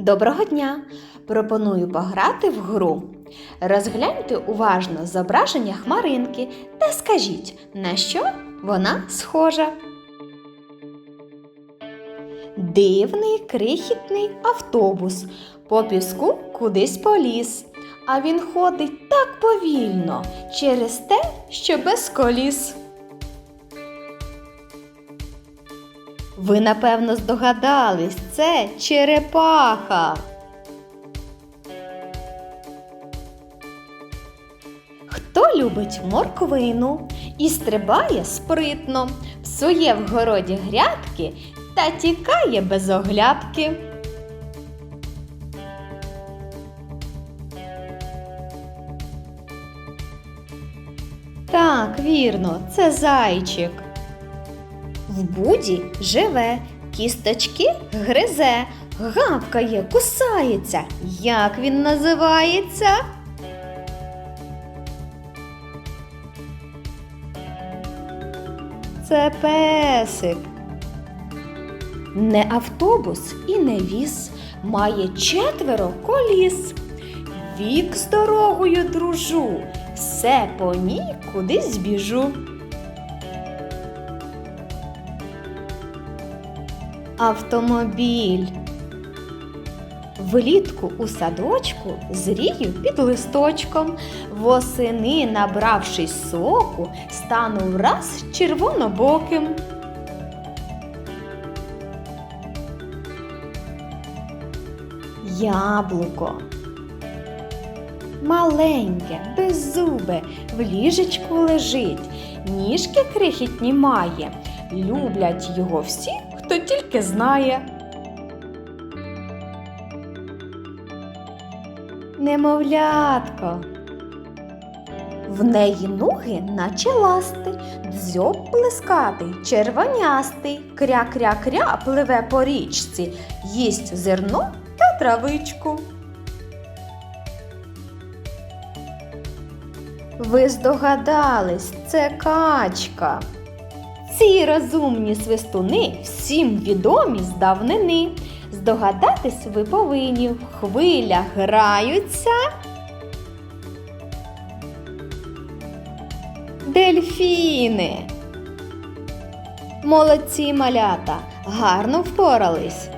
Доброго дня! Пропоную пограти в гру. Розгляньте уважно зображення хмаринки та скажіть, на що вона схожа. Дивний крихітний автобус по піску кудись поліз. А він ходить так повільно через те, що без коліс. Ви напевно здогадались, це черепаха. Хто любить морквину і стрибає спритно, псує в городі грядки та тікає без оглядки. Так, вірно, це зайчик. В буді живе, кісточки гризе, гавкає, кусається. Як він називається? Це песик. Не автобус і не віз, має четверо коліс. Вік з дорогою дружу, все по ній кудись біжу. Автомобіль. Влітку у садочку зрію під листочком, восени, набравшись соку, стану враз червонобоким. Яблуко. Маленьке, беззубе, в ліжечку лежить, ніжки крихітні має. Люблять його всі, хто тільки знає. Немовлятко. В неї ноги наче ласти, дзьоб блискатий, червонястий, кря-кря-кря пливе по річці, їсть зерно та травичку. Ви здогадались, це качка. Ці розумні свистуни всім відомі з давнини. Здогадатись ви повинні в хвилях граються. Дельфіни. Молодці малята, гарно впорались.